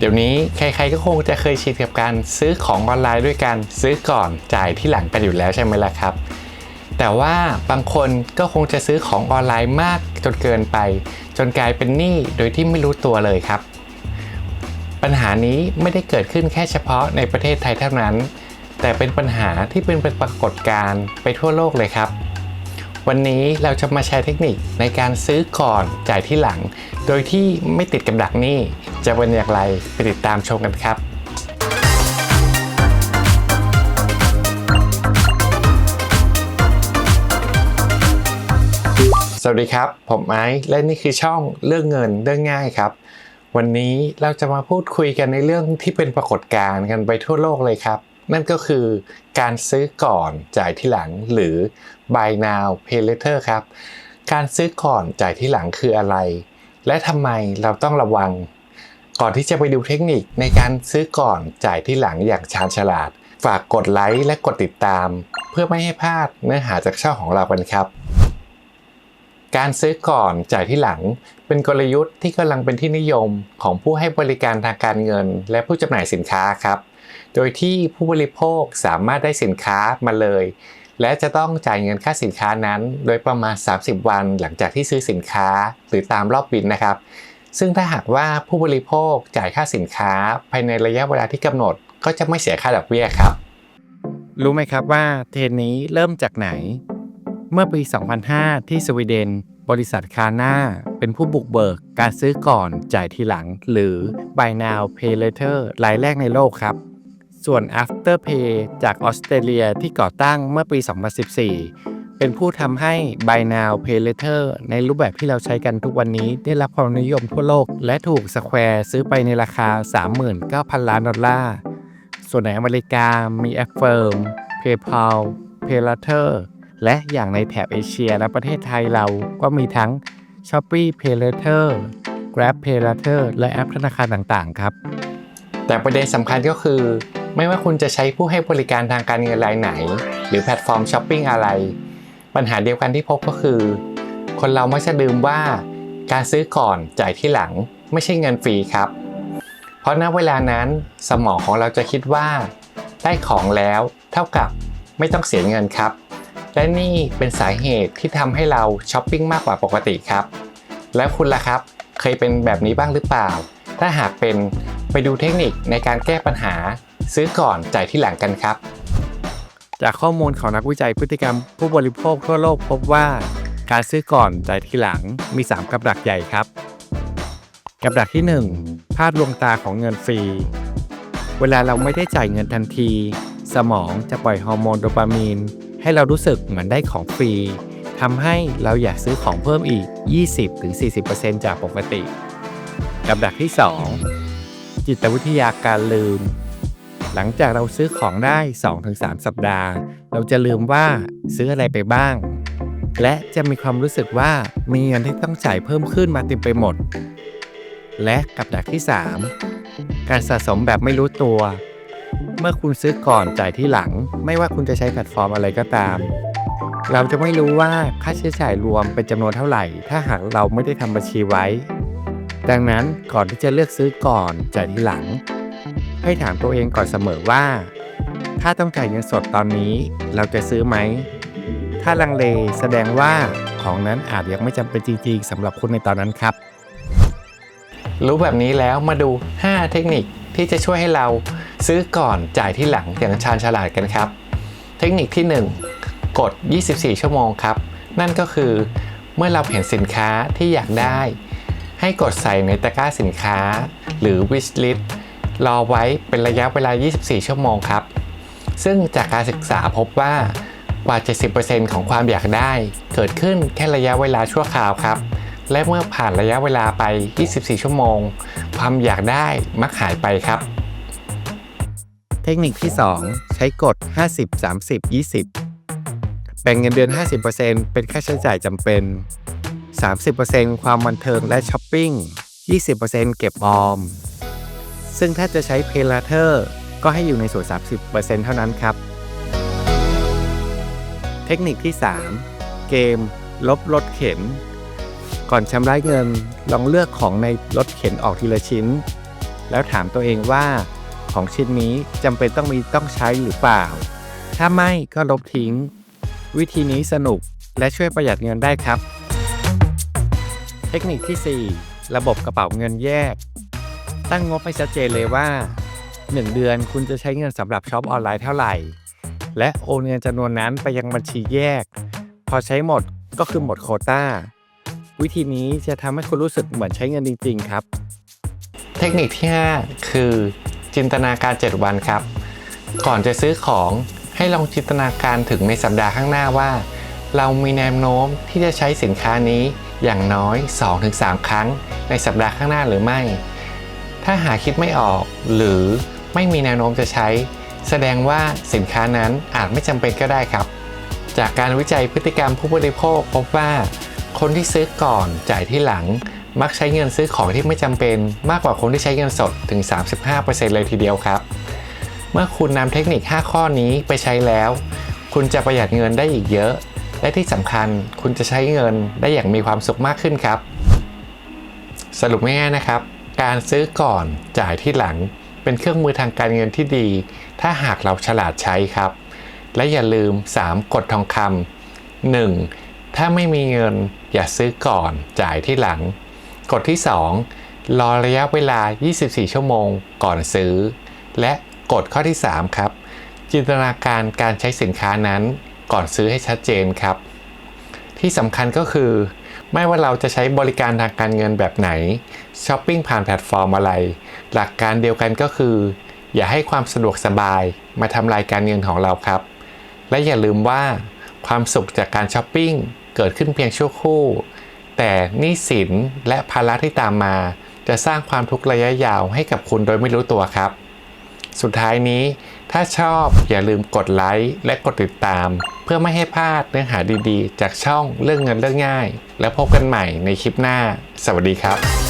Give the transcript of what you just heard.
เดี๋ยวนี้ใครๆก็คงจะเคยชินกับการซื้อของออนไลน์ด้วยกันซื้อก่อนจ่ายที่หลังกันอยู่แล้วใช่ไหมล่ะครับ แต่ว่าบางคนก็คงจะซื้อของออนไลน์มากจนเกินไป จนกลายเป็นหนี้โดยที่ไม่รู้ตัวเลยครับ ปัญหานี้ไม่ได้เกิดขึ้นแค่เฉพาะในประเทศไทยเท่านั้น แต่เป็นปัญหาที่เป็นปรากฏการณ์ไปทั่วโลกเลยครับวันนี้เราจะมาแชร์เทคนิคในการซื้อก่อนจ่ายที่หลัง โดยที่ไม่ติดกับดักหนี้ จะเป็นอย่างไรไปติดตามชมกันครับสวัสดีครับ ผมไอซ์และนี่คือช่องเรื่องเงินเรื่องง่ายครับ วันนี้เราจะมาพูดคุยกันในเรื่องที่เป็นปรากฏการณ์กันไปทั่วโลกเลยครับ นั่นก็คือการซื้อก่อนจ่ายที่หลังหรือ buy now pay later ครับ การซื้อก่อนจ่ายที่หลังคืออะไร และทำไมเราต้องระวัง ก่อนที่จะไปดูเทคนิคในการซื้อก่อนจ่ายที่หลังอย่างชาญฉลาด ฝากกดไลค์และกดติดตาม เพื่อไม่ให้พลาดเนื้อหาจากช่องของเรากันครับ การซื้อก่อนจ่ายที่หลัง เป็นกลยุทธ์ที่กำลังเป็นที่นิยมของผู้ให้บริการทางการเงิน และผู้จำหน่ายสินค้าครับ โดยที่ผู้บริโภคสามารถได้สินค้ามาเลย และจะต้องจ่ายเงินค่าสินค้านั้น โดยประมาณ 30 วันหลังจากที่ซื้อสินค้าหรือตามรอบบินนะครับ ซึ่งถ้าหากว่าผู้บริโภคจ่ายค่าสินค้าภายในระยะเวลาที่กำหนด ก็จะไม่เสียค่าดอกเบี้ยครับ รู้ไหมครับว่าเทรนด์นี้เริ่มจากไหน เมื่อปี 2005 ที่สวีเดน บริษัทคาน่าเป็นผู้บุกเบิกการซื้อก่อนจ่ายทีหลัง หรือ buy now pay later รายแรกในโลกครับส่วน Afterpay จากออสเตรเลียที่ก่อตั้งเมื่อปี 2014 เป็นผู้ทำให้ buy now pay later ในรูปแบบที่เราใช้กันทุกวันนี้ ได้รับความนิยมทั่วโลก และถูก Square ซื้อไปในราคา 39,000 ล้านดอลลาร์ ส่วนในอเมริกามี Affirm PayPal PayLater และอย่างในแถบเอเชียและประเทศไทยเราก็มีทั้ง Shopee PayLater Grab PayLater และแอปธนาคารต่างๆ ครับ แต่ประเด็นสำคัญก็คือ ไม่ว่าคุณจะใช้ผู้ให้บริการทางการเงินรายไหน หรือแพลตฟอร์มช้อปปิ้งอะไร ปัญหาเดียวกันที่พบก็คือ คนเรามักจะลืมว่าการซื้อก่อนจ่ายที่หลังไม่ใช่เงินฟรีครับ เพราะณเวลานั้นสมองของเราจะคิดว่า ได้ของแล้วเท่ากับไม่ต้องเสียเงินครับ และนี่เป็นสาเหตุที่ทำให้เราช้อปปิ้งมากกว่าปกติครับ แล้วคุณล่ะครับ เคยเป็นแบบนี้บ้างหรือเปล่า ถ้าหากเป็นไปดูเทคนิคในการแก้ปัญหา ซื้อก่อนจ่ายที่หลังกันครับ จากข้อมูลของนักวิจัยพฤติกรรม ผู้บริโภคทั่วโลกพบว่า การซื้อก่อนจ่ายทีหลังมี 3 กับดักใหญ่ครับ กับดักที่1ภาพลวงตาของเงินฟรี เวลาเราไม่ได้จ่ายเงินทันที สมองจะปล่อยฮอร์โมนโดปามีน ให้เรารู้สึกเหมือนได้ของฟรีทำให้เราอยากซื้อของเพิ่มอีก 20-40%จากปกติ กับดักที่ 2 จิตวิทยาการลืม หลังจากเราซื้อของได้ 2-3 สัปดาห์ เราจะลืมว่าซื้ออะไรไปบ้าง และจะมีความรู้สึกว่ามีเงินที่ต้องจ่ายเพิ่มขึ้นมาเต็มไปหมด และกับดักที่ 3 การสะสมแบบไม่รู้ตัว เมื่อคุณซื้อก่อนจ่ายที่หลัง ไม่ว่าคุณจะใช้แพลตฟอร์มอะไรก็ตาม เราจะไม่รู้ว่าค่าใช้จ่ายรวมเป็นจำนวนเท่าไหร่ ถ้าหากเราไม่ได้ทำบัญชีไว้ ดังนั้นก่อนที่จะเลือกซื้อก่อนจ่ายทีหลัง ให้ถามตัวเองก่อนเสมอว่า ถ้าต้องจ่ายเงินสดตอนนี้เราจะซื้อไหม ถ้าลังเลแสดงว่าของนั้นอาจยังไม่จำเป็นจริงๆสำหรับคุณในตอนนั้นครับ รู้แบบนี้แล้วมาดู 5 เทคนิคที่จะช่วยให้เราซื้อก่อนจ่ายที่หลังอย่างชาญฉลาดกันครับ เทคนิคที่ 1 กด 24 ชั่วโมงครับ นั่นก็คือเมื่อเราเห็นสินค้าที่อยากได้ ให้กดใส่ในตะกร้าสินค้า หรือ wish list รอไว้เป็นระยะเวลา 24 ชั่วโมงครับ ซึ่งจากการศึกษาพบว่ากว่า 70%ของความอยากได้ เกิดขึ้นแค่ระยะเวลาชั่วคราวครับ และเมื่อผ่านระยะเวลาไป 24 ชั่วโมง ความอยากได้มักหายไปครับ เทคนิคที่ 2 ใช้กฎ 50 30 20 แบ่งเงินเดือน 50%เป็นค่าใช้จ่ายจำเป็น 30%ความบันเทิงและช้อปปิ้ง 20%เก็บออม ซึ่งถ้าจะใช้ Pay Later ก็ให้อยู่ในส่วน 30%เท่านั้นครับ เทคนิคที่ 3 เกม ลบรถเข็น ก่อนชำระเงินลองเลือกของในรถเข็นออกทีละชิ้น แล้วถามตัวเองว่าของชิ้นนี้จำเป็นต้องมีต้องใช้หรือเปล่า ถ้าไม่ก็ลบทิ้ง วิธีนี้สนุกและช่วยประหยัดเงินได้ครับ เทคนิคที่ 4 ระบบกระเป๋าเงินแยก ตั้งงบให้ชัดเจนเลยว่า 1 เดือนคุณจะใช้เงินสำหรับช็อปออนไลน์เท่าไหร่ และโอนเงินจำนวนนั้นไปยังบัญชีแยก พอใช้หมดก็คือหมดโควต้า วิธีนี้จะทำให้คุณรู้สึกเหมือนใช้เงินจริง ๆ ครับ เทคนิคที่ 5 คือจินตนาการ 7 วันครับ ก่อนจะซื้อของให้ลองจินตนาการถึงในสัปดาห์ข้างหน้าว่า เรามีแนวโน้มที่จะใช้สินค้านี้อย่างน้อย 2-3 ครั้งในสัปดาห์ข้างหน้าหรือไม่ ถ้าหาคิดไม่ออกหรือไม่มีแนวโน้มจะใช้ แสดงว่าสินค้านั้นอาจไม่จำเป็นก็ได้ครับ จากการวิจัยพฤติกรรมผู้บริโภคพบว่า คนที่ซื้อก่อนจ่ายที่หลัง มักใช้เงินซื้อของที่ไม่จำเป็น มากกว่าคนที่ใช้เงินสดถึง 35%เลยทีเดียวครับ เมื่อคุณนำเทคนิค 5 ข้อนี้ไปใช้แล้ว คุณจะประหยัดเงินได้อีกเยอะ และที่สำคัญคุณจะใช้เงินได้อย่างมีความสุขมากขึ้นครับ สรุปง่ายๆนะครับ การซื้อก่อนจ่ายที่หลัง เป็นเครื่องมือทางการเงินที่ดี ถ้าหากเราฉลาดใช้ครับ และอย่าลืม 3กฎทองคำ 1. ถ้าไม่มีเงินอย่าซื้อก่อนจ่ายที่หลัง กฎที่ 2 รอระยะเวลา 24 ชั่วโมงก่อนซื้อ และกฎข้อที่ 3 ครับ จินตนาการการใช้สินค้านั้นก่อนซื้อให้ชัดเจนครับ ที่สำคัญก็คือ ไม่ว่าเราจะใช้บริการทางการเงินแบบไหน ช้อปปิ้งผ่านแพลตฟอร์มอะไร หลักการเดียวกันก็คือ อย่าให้ความสะดวกสบายมาทำลายการเงินของเราครับ และอย่าลืมว่าความสุขจากการช้อปปิ้งเกิดขึ้นเพียงชั่วครู่ แต่หนี้สินและภาระที่ตามมา จะสร้างความทุกข์ระยะยาวให้กับคุณโดยไม่รู้ตัวครับ สุดท้ายนี้ ถ้าชอบอย่าลืมกดไลค์และกดติดตาม เพื่อไม่ให้พลาดเนื้อหาดีๆ จากช่องเรื่องเงินเรื่องง่าย แล้วพบกันใหม่ในคลิปหน้า สวัสดีครับ